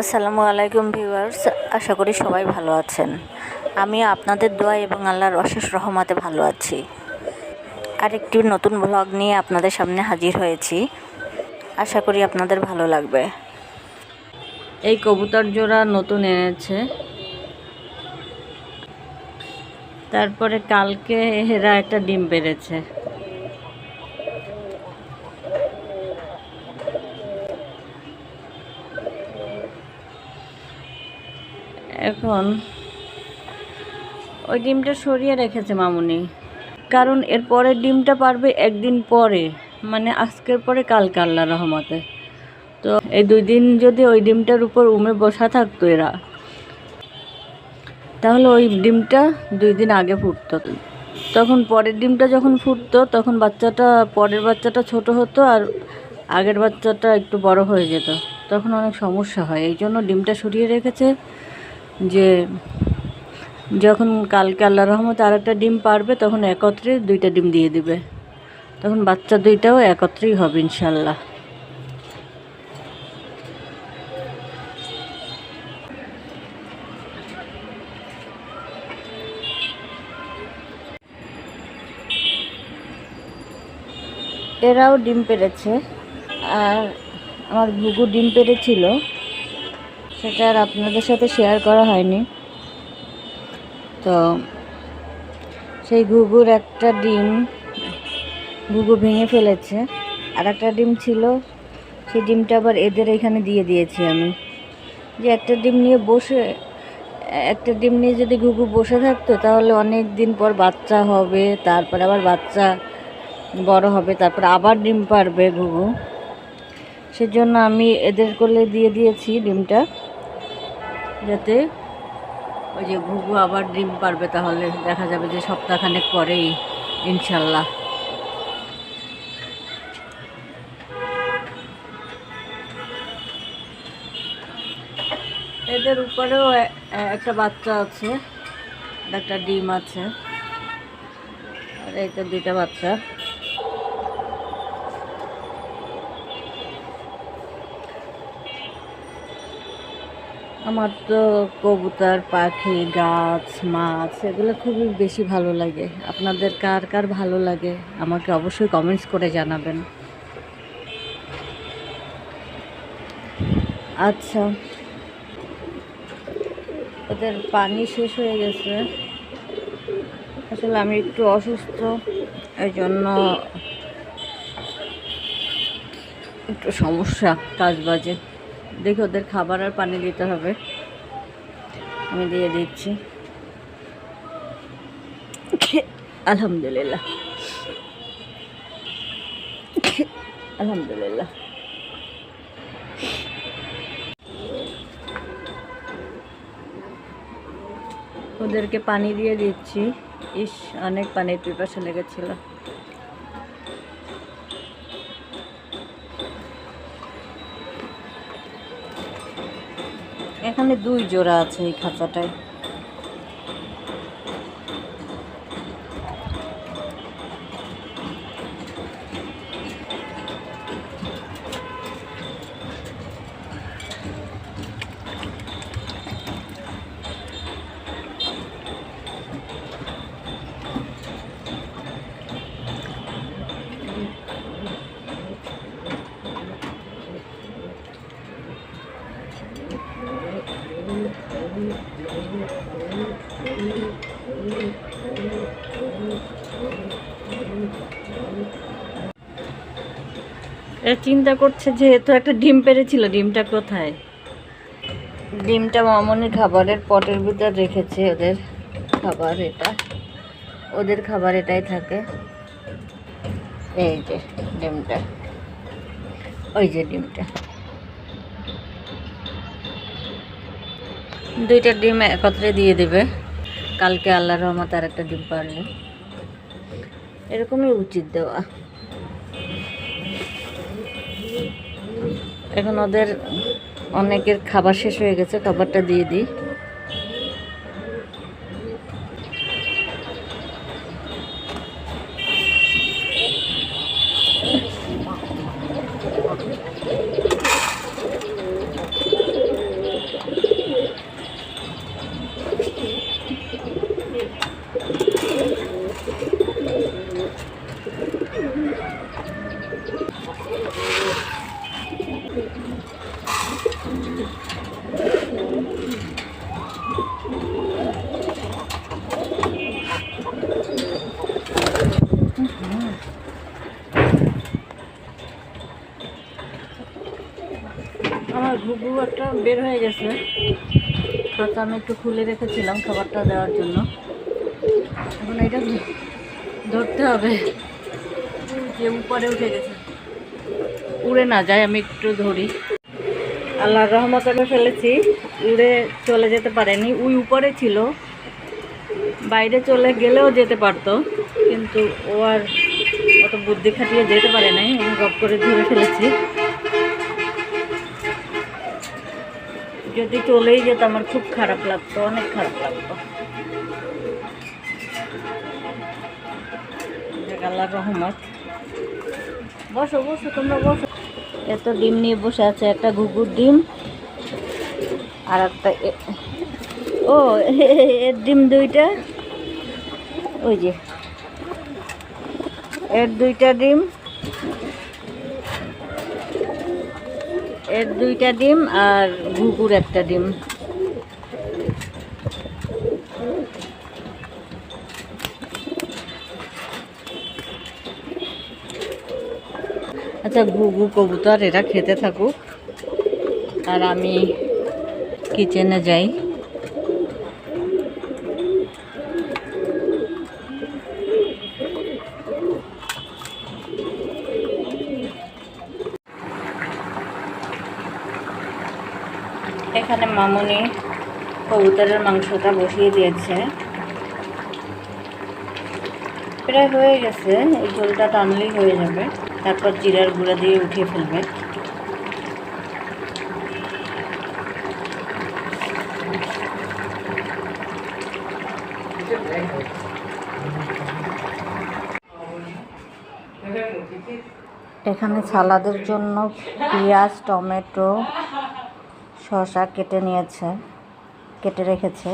আসসালামু আলাইকুম ভিউয়ার্স, আশা করি সবাই ভালো আছেন। আমি আপনাদের দোয়া এবং আল্লাহর অশেষ রহমতে ভালো আছি। আরেকটি নতুন ব্লগ নিয়ে আপনাদের সামনে হাজির হয়েছি। আশা করি আপনাদের ভালো লাগবে। এই কবুতর জোড়া নতুন এনেছে। তারপরে কালকে এরা একটা ডিম পেড়েছে এখন ওই ডিমটা সরিয়ে রেখেছে মামুনি। কারণ এর পরের ডিমটা পারবে একদিন পরে মানে আজকের পরে কালকে আল্লাহ রহমতে। তো এই দুই দিন যদি ওই ডিমটার উপর উমে বসা থাকতো এরা, তাহলে ওই ডিমটা দুই দিন আগে ফুটতো। তখন পরের ডিমটা যখন ফুটতো, তখন বাচ্চাটা, পরের বাচ্চাটা ছোট হতো আর আগের বাচ্চাটা একটু বড় হয়ে যেত। তখন অনেক সমস্যা হয় এই জন্য ডিমটা সরিয়ে রেখেছে। যে যখন কালকে আল্লাহ রহমত আর একটা ডিম পারবে, তখন একত্রে দুইটা ডিম দিয়ে দিবে। তখন বাচ্চা দুইটাও একত্রেই হবে ইনশাল্লাহ এরাও ডিম পেরেছে। আর আমার ভুগু ডিম পেড়েছিল সেটা আর আপনাদের সাথে শেয়ার করা হয়নি। তো সেই ঘুঘুর একটা ডিম, ঘুঘু ভেঙে ফেলেছে। আর একটা ডিম ছিল, সেই ডিমটা আবার এদের এখানে দিয়ে দিয়েছি আমি। যে একটা ডিম নিয়ে বসে, একটা ডিম নিয়ে যদি ঘুঘু বসে থাকতো, তাহলে অনেক দিন পর বাচ্চা হবে, তারপর আবার বাচ্চা বড় হবে, তারপর আবার ডিম পারবে ঘুঘু। সেজন্য আমি এদের কোলে দিয়ে দিয়েছি ডিমটা। যাতে ওই যে ঘুঘু আবার ডিম পারবে তাহলে দেখা যাবে যে সপ্তাহখানেক পরেই, ইনশাল্লাহ। এদের উপরেও একটা বাচ্চা আছে একটা ডিম আছে। আর এই তো দুইটা বাচ্চা। আমার তো কবুতর, পাখি, গাছ, মাছ এগুলো খুবই বেশি ভালো লাগে। আপনাদের কার কার ভালো লাগে? আমাকে অবশ্যই কমেন্টস করে জানাবেন। আচ্ছা। ওদের পানি শেষ হয়ে গেছে। আসলে আমি একটু অসুস্থ এই জন্য একটু সমস্যা কাজ বাজে দেখি ওদের খাবার আর পানি দিতে হবে। আমি দিয়ে দিচ্ছি। আলহামদুলিল্লাহ। আলহামদুলিল্লাহ। ওদেরকে পানি দিয়ে দিচ্ছি। ইস, অনেক পানির পিপাসা লেগেছিল। এখানে দুই জোড়া আছে এই খাঁচাটায়। চিন্তা করছে যেহেতু একটা ডিম পেরেছিল, ডিমটা কোথায়? ডিমটা মামনি খাবারের পটের ভিতর রেখেছে ওদের খাবার এটা। ওদের খাবার এটাই থাকে। এই যে ডিমটা। ওই যে ডিমটা। দুইটা ডিম একত্রে দিয়ে দেবে। কালকে আল্লাহ রহমত আর একটা ডিম পারলে এরকমই উচিত দেওয়া। এখন ওদের অনেকের খাবার শেষ হয়ে গেছে, খাবারটা দিয়ে দিই। আমার ঘুঘু একটা বের হয়ে গেছে। হয়তো আমি একটু খুলে রেখেছিলাম খাবারটা দেওয়ার জন্য। এখন এটা ধরতে হবে। যে উপরে উঠে গেছে। উড়ে না যায় আমি একটু ধরি। আল্লাহর রহমত আমি ফেলেছি। উড়ে চলে যেতে পারেনি। উই উপরে ছিল। বাইরে চলে গেলেও যেতে পারতো। কিন্তু ও আর অত বুদ্ধি খাটিয়ে যেতে পারে নাই। আমি গপ করে ধরে ফেলেছি। যদি চলেই যেত, আমার খুব খারাপ লাগতো, অনেক খারাপ লাগতো। রহমত। বসো বসো, তোমরা বসো। এত ডিম নিয়ে বসে আছে, একটা ঘুঘুর ডিম আর একটা ও, এর ডিম দুইটা। ওই যে, এর দুইটা ডিম। এর দুইটা ডিম আর ঘুঘুর একটা ডিম। আচ্ছা ঘুঘু কবুতর, এরা খেতে থাকুক। আর আমি কিচেনে যাই। এখানে মামুনি কবুতরের মাংসটা বসিয়ে দিয়েছে। প্রায় হয়ে গেছে, এই ঝোলটা টানলেই হয়ে যাবে। তারপর জিরার গুঁড়া দিয়ে উঠিয়ে ফেলবে। এখানে সালাদের জন্য পেঁয়াজ, টমেটো শসা কেটে নিয়েছে, কেটে রেখেছে।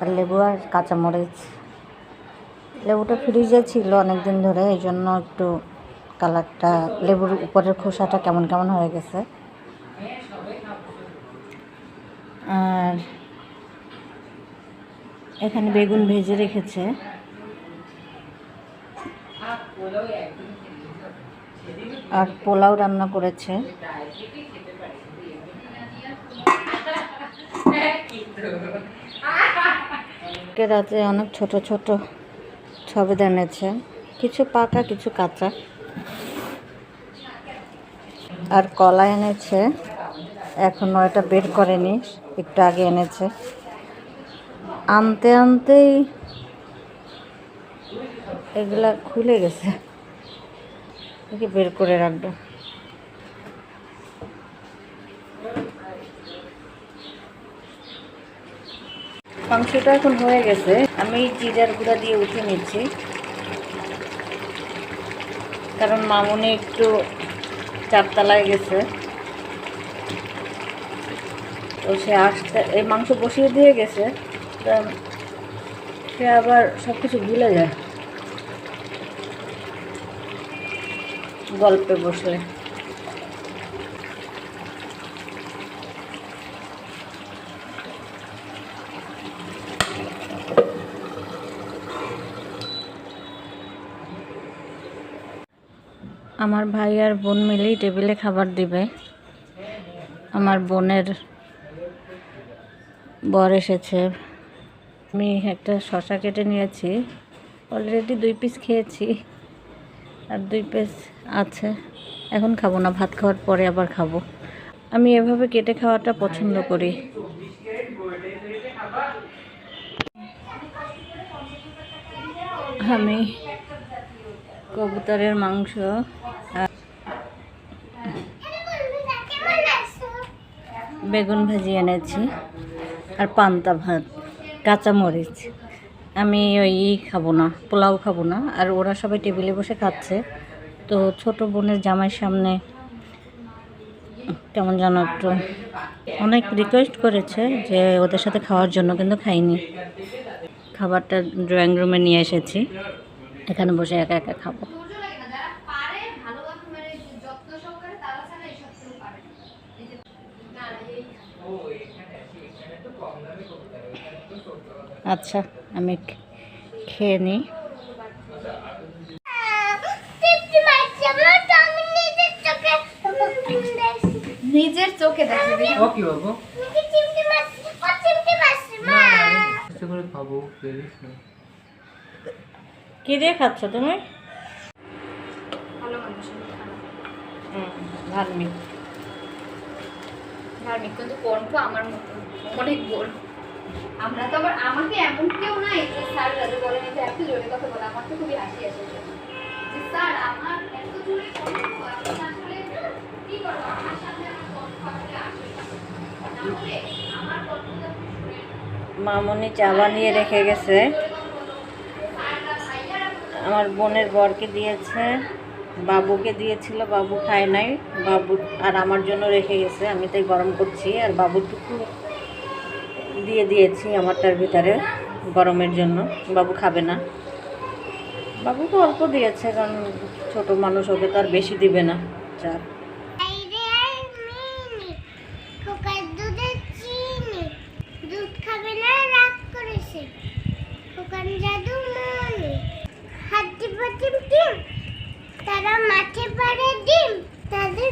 আর লেবু আর কাঁচামরিচ। লেবুটা ফ্রিজে ছিল অনেক দিন ধরে এই জন্য একটু কালারটা, লেবুর উপরের খোসাটা কেমন কেমন হয়ে গেছে। আর এখানে বেগুন ভেজে রেখেছে। আর পোলাও রান্না করেছে। কে রাতে অনেক ছোট ছোট সবেদা এনেছে। কিছু পাকা, কিছু কাঁচা। আর কলা এনেছে। এখনও এটা বের করেনি, একটু আগে এনেছে। আনতে আনতেই এগুলা খুলে গেছে। বের করে রাখব। মাংসটা এখন হয়ে গেছে। আমি জিরার গুঁড়া দিয়ে উঠে নিচ্ছি। কারণ মামুনি একটু চারতলায় গেছে। তো সে আসতে, এই মাংস বসিয়ে দিয়ে গেছে। তা সে আবার সব কিছু ভুলে যায়। গল্পে বসলে। আমার ভাই আর বোন মিলেই টেবিলে খাবার দিবে। আমার বোনের বর এসেছে। আমি একটা শশা কেটে নিয়েছি। অলরেডি দুই পিস খেয়েছি। আর দুই পিস আছে। এখন খাব না, ভাত খাওয়ার পরে আবার খাব। আমি এভাবে কেটে খাওয়াটা পছন্দ করি। আমি কবুতরের মাংস আর বেগুন ভাজি এনেছি আর পান্তা ভাত, কাঁচামরিচ। আমি ওই খাব না, পোলাও খাব না, আর ওরা সবাই টেবিলে বসে খাচ্ছে। তো ছোট বোনের জামাই সামনে কেমন যেন একটু অনেক রিকোয়েস্ট করেছে যে ওদের সাথে খাওয়ার জন্য, কিন্তু খাইনি। খাবারটা ড্রয়িং রুমে নিয়ে এসেছি। এখানে বসে একা একা খাব যারা পারে ভালোভাবে মানে যত্ন সহকারে তারা ছাড়া এসব কেউ পারে না। আচ্ছা আমি খেয়ে নিই নিজের চোখে দেখে দেখে ও কি বাবু? করে খাব প্লিজ। কি দিয়ে খাচ্ছ তুমি? ধার্মিক। ধার্মিক কিন্তু কণ্ঠ আমার মতো অনেক গোল আমরা তো আবার আমাকে এমন কেউ নাই যে স্যার যাদের যে এত জোরে কথা বলে আমার তো খুবই হাসি আসে যে স্যার আমার এত জোরে কণ্ঠ আসলে কি করব আমার সাথে আমার কণ্ঠ আসে তাহলে আমার কণ্ঠটা মামনি চা বানিয়ে রেখে গেছে। আমার বোনের বরকে দিয়েছে বাবুকে দিয়েছিল বাবু খায় নাই। বাবু আর আমার জন্য রেখে গেছে আমি তাই গরম করছি। আর বাবুটুকু দিয়ে দিয়েছি আমারটার ভিতরে গরমের জন্য। বাবু খাবে না। বাবুকে অল্প দিয়েছে, কারণ ছোট মানুষ ওকে তো আর বেশি দিবে না। চা খোকার দুধে চিনি দুধ খাবে না। রাগ করেছে খোকার জাদু হাতি পাতিম টিম তারা মাঠে পারে ডিম তাদের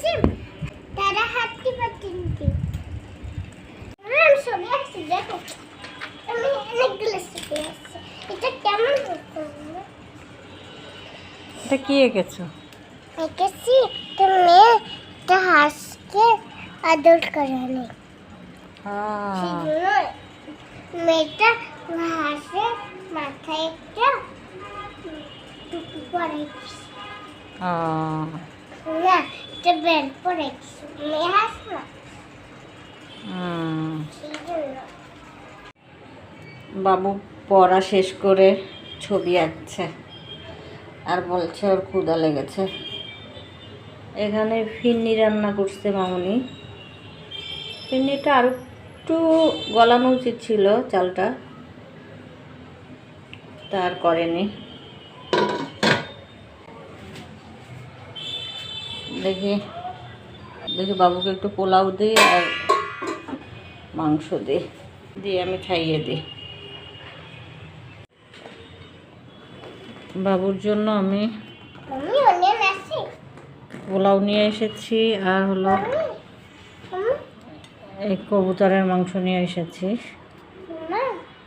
সিম তারা আমি ছবি আসছি দেখো আমি অনেকগুলো ছবি আসছি এটা কেমন এটা কি এঁকেছো এঁকেছি একটা মেয়ে একটা হাঁসকে আদর করে অনেক সেই জন্য মেয়েটা হাঁসে মাথায় একটা টুপি পরে না একটা বেল পরে মেয়ে হাঁস না বাবু পড়া শেষ করে ছবি আঁকছে। আর বলছে ওর ক্ষুদা লেগেছে। এখানে ফিন্নি রান্না করছে মামনি। ফিন্নিটা আর একটু গলানো উচিত ছিল চালটা। তার করেনি। দেখি দেখি বাবুকে একটু পোলাও দিই আর মাংস দিই দিয়ে আমি খাইয়ে দিই। বাবুর জন্য আমি পোলাও নিয়ে এসেছি আর হলো এই কবুতরের মাংস নিয়ে এসেছি।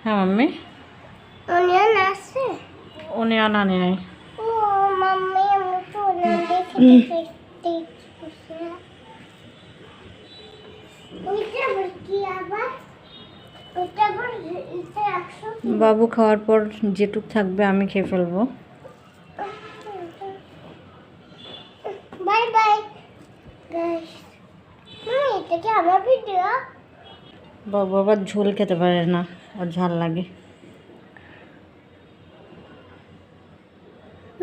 হ্যাঁ মাম্মি? অনিয়ন আনা নেই ও মাম্মি আমি তো অনিয়ন দেখে দেখতে ইচ্ছে ওইটা আবার কি আবার ওইটা আবার ইচ্ছে রাখছো বাবু খাওয়ার পর যেটুক থাকবে আমি খেয়ে ফেলব। বাই বাই বাবু আবার ঝোল খেতে পারে না ওর ঝাল লাগে।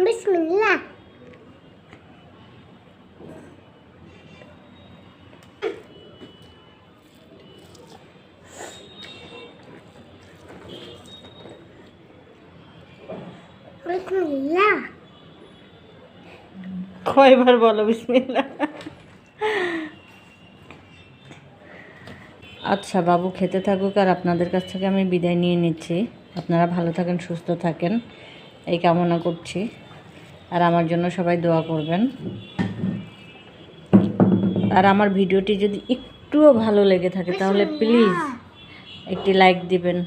বিসমিল্লাহ কয়বার বলো বিসমিল্লা আচ্ছা বাবু খেতে থাকুক আর আপনাদের কাছ থেকে আমি বিদায় নিয়ে নিচ্ছি। আপনারা ভালো থাকেন সুস্থ থাকেন। এই কামনা করছি। আর আমার জন্য সবাই দোয়া করবেন। আর আমার ভিডিওটি যদি একটুও ভালো লেগে থাকে তাহলে প্লিজ একটি লাইক দিবেন।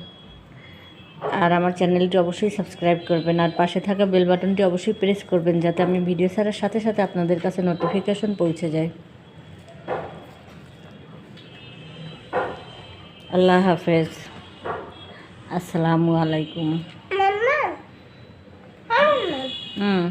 আর আমার চ্যানেলটি অবশ্যই সাবস্ক্রাইব করবেন আর পাশে থাকা বেল বাটনটি অবশ্যই প্রেস করবেন যাতে আমি ভিডিও ছাড়ার সাথে সাথে আপনাদের কাছে নোটিফিকেশন পৌঁছে যায়। আল্লাহ হাফেজ। আসসালামু আলাইকুম। হুম।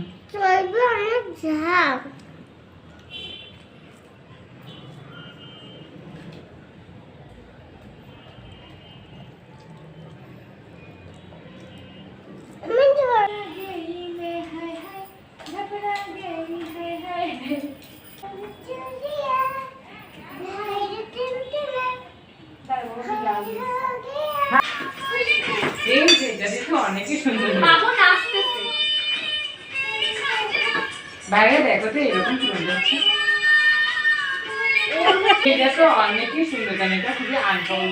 সুন্দর জানি এটা খুবই আনকমন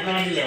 ごめんよ。